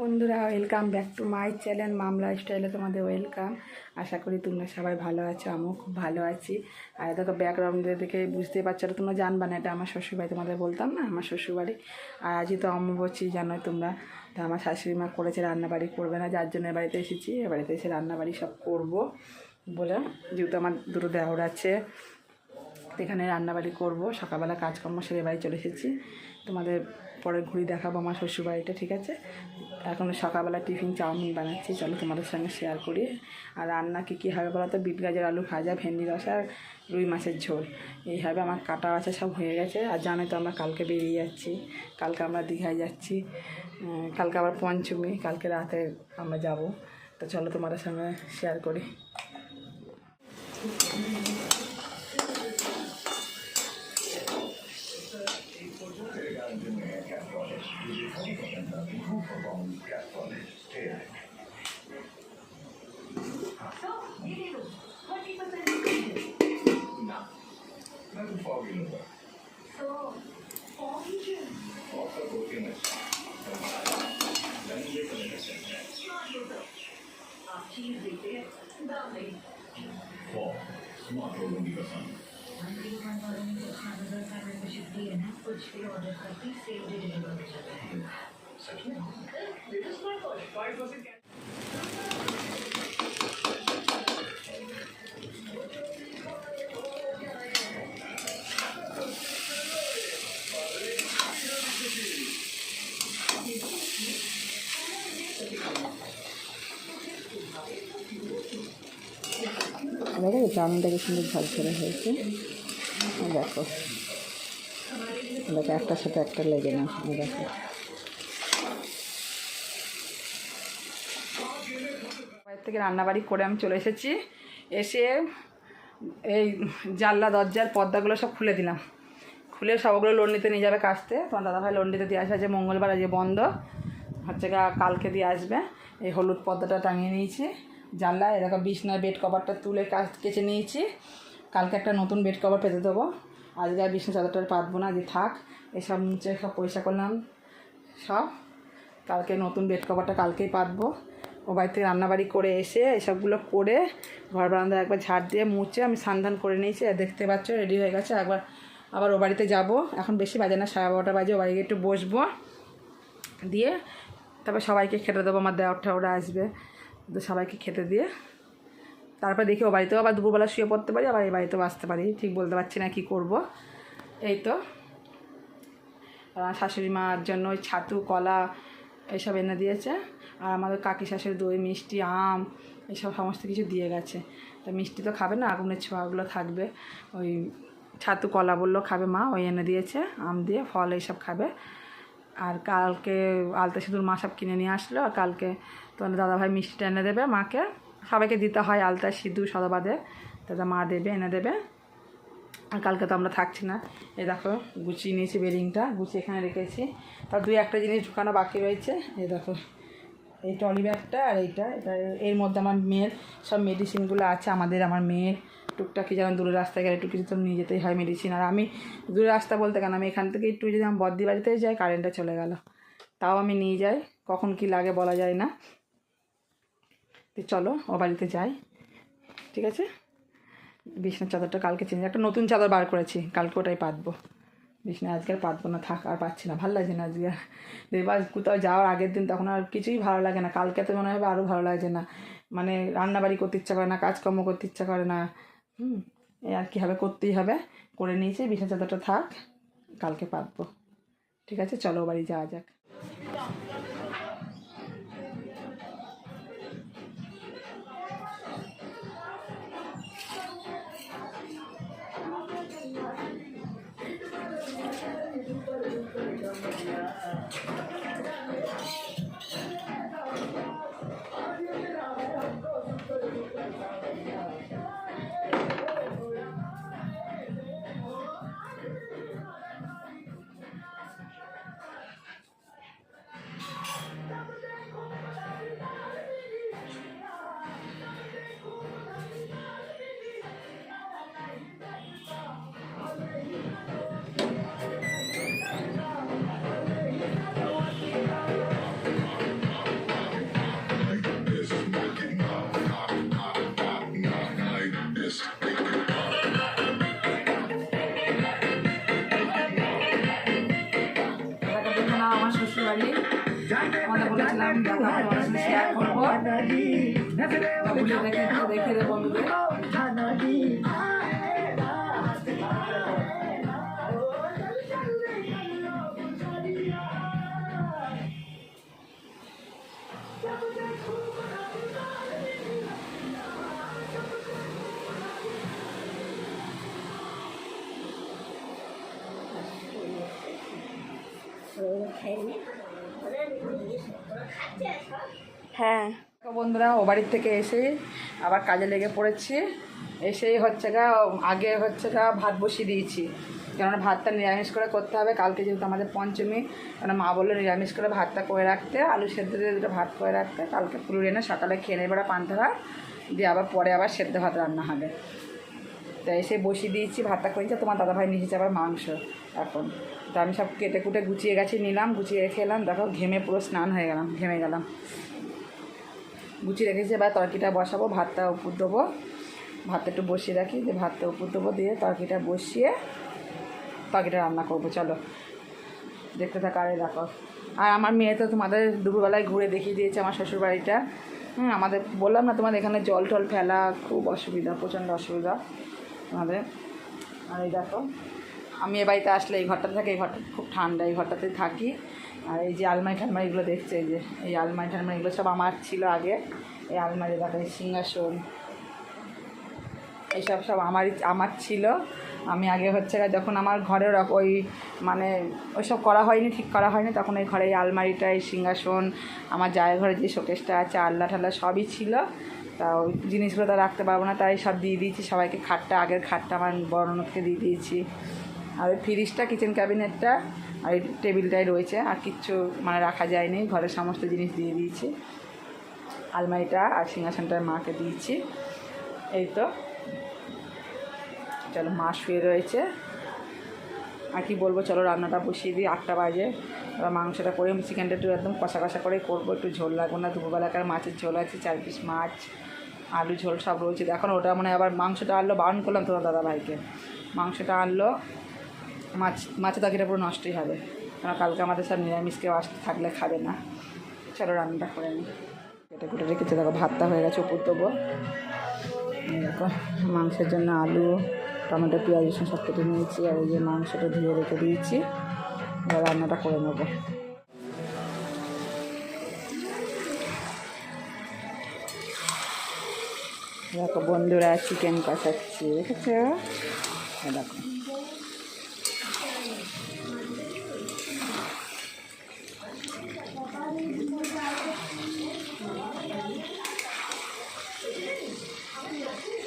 বন্ধুরা welcome back to my channel মামলা স্টাইলে তোমাদের ওয়েলকাম আশা করি তোমরা সবাই ভালো আছো, আমিও খুব ভালো আছি। আর দেখো ব্যাকগ্রাউন্ডে দেখে বুঝতেই পারছ তোমরা জানবা না, এটা আমার শ্বশুরবাড়ি, তোমাদের বলতাম না, আমার শ্বশুরবাড়ি। আর আজই তো অম্বুবচী জানোই তোমরা। তো আমার শাশুড়ি মা করেছে রান্নাবাড়ি, করবে না, যার জন্য বাড়িতে এসেছি, এ বাড়িতে এসে রান্নাবাড়ি সব করব বলে যেহেতু আমার দুটো দেওর আছে। তো এখানে রান্নাবাড়ি করব, সকালবেলা কাজকর্ম সেরে বাড়ি চলে এসেছি। তোমাদের পরে ঘুরি দেখাবো আমার শ্বশুরবাড়িটা ঠিক আছে? এখন সকালবেলা টিফিন, চাউমিন বানাচ্ছি, চলো তোমাদের সঙ্গে শেয়ার করি। আর রান্না কী কী হবে বলো তো বিট গাজর, আলু ভাজা, ভেন্ডি রসা আর রুই মাছের ঝোল। এইভাবে আমার কাটা আছে সব হয়ে গেছে। আর জানো তো আমরা কালকে বেরিয়ে যাচ্ছি। কালকে আমরা দীঘায় যাচ্ছি। কালকে আবার পঞ্চমী, কালকে রাতে আমরা যাব। তো চলো তোমাদের সঙ্গে শেয়ার করি। Ugye amikor az amit。ファーの、い。みかさん。कुछ भी ऑर्डर करती सेव डिलीवर हो जाता है सच में good this is not for five কি সুন্দর ঝরঝরে হয়েছে। দেখো। দেখো একটার সাথে একটা লেগে না দেখো। বাইরে থেকে রান্নাবাড়ি করে আমি চলে এসেছি। এসে এই জানলা, দরজার পর্দাগুলো সব খুলে দিলাম। খুলে সবগুলো লোন নিতে নিয়ে যাবে কাচতে তোমার দাদাভাই লোন নিতে দিয়ে আসে যে মঙ্গলবার আজকে বন্ধ। হচ্ছে কালকে দিয়ে আসবে। এই হলুদ পর্দাটা টাঙিয়ে নিয়েছি। জানলা এরকম বিছনার বেড কভারটা তুলে কাচ, কেচে নিয়েছি। কালকে একটা নতুন বেড কভার পেতে দেবো। আজকে আর বিছনা চাদরটা পাতবো না যে থাক। এসব মুছে সব পয়সা করলাম, সব। কালকে নতুন বেড কভারটা কালকেই পাতবো। ও বাড়ি থেকে রান্নাবাড়ি করে এসে এসবগুলো করে ঘর বারান্দা একবার ঝাড় দিয়ে মুছে আমি সান্ধান করে নিয়েছি। আর দেখতে পাচ্ছ রেডি হয়ে গেছে। একবার, আবার ও বাড়িতে যাব। এখন বেশি বাজে না, সাড়ে বারোটা বাজে। ও বাড়ি একটু বসবো। দিয়ে তারপর সবাইকে খেতে দেবো, আমার দেওয়ার ঠাওরা আসবে। তো সবাইকে খেতে দিয়ে। তারপর দেখি ও বাড়িতেও আবার দুপুরবেলা শুয়ে পড়তে পারি, আবার এই বাড়িতেও আসতে পারি। ঠিক বলতে পারছি না কী করব। এই তো। শাশুড়ি মার জন্য ওই ছাতু, কলা এইসব এনে দিয়েছে। আর আমাদের কাকি শাশুড়ি দই, মিষ্টি, আম এইসব সমস্ত কিছু দিয়ে গেছে। তা মিষ্টি তো খাবে না, আগুনের ছোঁয়াগুলো থাকবে। ওই ছাতু, কলা বলল খাবে মা, ওই এনে দিয়েছে, আম দিয়ে, ফল এইসব খাবে। আর কালকে আলতা সিঁদুর মা সব কিনে নিয়ে আসলো, আর কালকে তোমার দাদাভাই মিষ্টিটা এনে দেবে মাকে। সবাইকে দিতে হয় আলতা সিঁদুর সদবাদে দাদা মা দেবে, এনে দেবে। আর কালকে তো আমরা থাকছি না। এ দেখো, গুছিয়ে নিয়েছি বেরিংটা, গুছিয়ে এখানে রেখেছি। তার দুই একটা জিনিস ঢুকানো বাকি রয়েছে। এ দেখো, এই ট্রলি ব্যাগটা আর এইটা। এটা এর মধ্যে আমার মেয়ের, সব মেডিসিনগুলো আছে আমাদের, আমার মেয়ের। টুকটাকি যেমন দূরের রাস্তায় গেলে একটু কিছু তো নিয়ে যেতেই হয় মেডিসিন আর আমি দূরের রাস্তা বলতে কেন? আমি এখান থেকে একটু যদি আমার বদ্দি বাড়িতে যাই কারেন্টটা চলে গেল। তাও আমি নিয়ে যাই। কখন কি লাগে বলা যায় না। তো চলো, ও বাড়িতে যাই। ঠিক আছে? বিছনার চাদরটা কালকে চেঞ্জ। একটা নতুন চাদর বার করেছি। কালকে ওটাই পাতবো। বিছনা আজকে আর পাতবো না, থাক, আর পাচ্ছি না। ভালো লাগছে না আজকে। এবার কোথাও যাওয়ার আগের দিন তখন আর কিছুই ভালো লাগে না। কালকে তো মনে হবে আরও ভালো লাগছে না মানে রান্নাবাড়ি করতে ইচ্ছা করে না, কাজকর্ম করতে ইচ্ছা করে না। হুম, এই আর কীভাবে করতেই হবে করে নিয়েছি, বিছানা চাদরটা থাক, কালকে পারব ঠিক আছে, চলো বাড়ি যাওয়া যাক Yeah. আমাদের বলেছিলাম করে তোমাদের সাথে শেয়ার করব। দেখে দেখে দেবো হ্যাঁ। বন্ধুরা, ও বাড়ির থেকে এসে আবার কাজে লেগে পড়েছি। এসেই হচ্ছে গা, আগে হচ্ছে গা ভাত বসিয়ে দিয়েছি। কেননা ভাতটা নিরামিষ করে করতে হবে। কালকে যেহেতু আমাদের পঞ্চমী কেন মা বলল নিরামিষ করে ভাতটা করে রাখতে, আলু সেদ্ধ দিয়ে দুটো ভাত করে রাখতে। কালকে পুরো এনে সকালে খেয়ে নেবে পান্তা ভাত, দিয়ে আবার পরে আবার সেদ্ধ ভাত রান্না হবে। তো এসে বসিয়ে দিয়েছি, ভাতটা করেছি। তোমার দাদাভাই নিয়েছে আবার মাংস এখন। তো আমি সব কেটে কুটে গুছিয়ে গেছি, নিলাম, গুছিয়ে রেখে এলাম। দেখো, ঘেমে পুরো স্নান হয়ে গেলাম, ঘেমে গেলাম। গুছিয়ে রেখেছি, এবার তরকিটা বসাবো, ভাতটা উপর দেবো। ভাতটা একটু বসিয়ে রাখি, যে ভাতটা উপর দেবো, দিয়ে তরকিটা বসিয়ে তরকিটা রান্না করব, চলো। দেখতে থাকা, আরে দেখো। আর আমার মেয়ে তো তোমাদের দুপুরবেলায় ঘুরে দেখিয়ে দিয়েছে আমার শ্বশুর বাড়িটা হুম, আমাদের, বললাম না তোমাদের এখানে জল টল ফেলা খুব অসুবিধা, প্রচণ্ড অসুবিধা আমাদের আর এই দেখো আমি এ বাড়িতে আসলে এই ঘরটাতে থাকি, এই ঘরটা খুব ঠান্ডা, এই ঘরটাতে থাকি। আর এই যে আলমারি ঠালমারিগুলো দেখছে, এই যে, এই আলমারি ঠালমারিগুলো সব আমার ছিল আগে। এই আলমারি দেখো, এই সিংহাসন, এইসব সব আমারই, আমার ছিল। আমি আগে হচ্ছে যখন আমার ঘরের ওই মানে ওইসব করা হয়নি, ঠিক করা হয়নি, তখন এই ঘরে এই আলমারিটা, এই সিংহাসন, আমার জায়ের ঘরে যে শোকেসটা আছে আল্লা ঠাল্লা সবই ছিল। তা ওই জিনিসগুলো তো রাখতে পারব না, তাই সব দিয়ে দিয়েছি, সবাইকে খাটটা, আগের খাটটা আমার বড় দিয়ে দিয়েছি। আর ওই ফ্রিজটা কিচেন ক্যাবিনেটটা আর এই টেবিলটাই রয়েছে। আর কিচ্ছু মানে রাখা যায়নি। ঘরের সমস্ত জিনিস দিয়ে দিয়েছি। আলমারিটা আর সিংহাসনটা মাকে দিয়েছি। এই তো। চলো, মা শুয়ে রয়েছে। আর কি বলব, চলো, রান্নাটা বসিয়ে দিই। আটটা বাজে। এবার মাংসটা করে চিকেনটা একটু একদম কষা কষা করে করব। একটু ঝোল লাগবো না। দুপুরবেলাকার মাছের ঝোল আছে চার পিস মাছ, আলু ঝোল সব রয়েছে। এখন ওটা মানে আবার মাংসটা আনলো, বারণ করলাম তোমার দাদা ভাইকে মাংসটা আনলো মাছ, মাছের তরকারিটা পুরো নষ্টই হবে। কারণ কালকে আমাদের সব নিরামিষ, কেউ আসতে থাকলে খাবে না। চলো রান্নাটা করে নিই কেটে কুটে রেখেছে। দেখো, ভাতটা হয়ে গেছে, উপর দেবো। দেখো, মাংসের জন্য আলু, টমেটো, পেঁয়াজ, রসুন সব কেটে নিয়েছি। আর ওই যে মাংসটা ধুয়ে রেখে দিয়েছি। এবার রান্নাটা করে নেব। দেখো, বন্ধুরা চিকেন কষাচ্ছি, দেখেছ? দেখো। Thank you.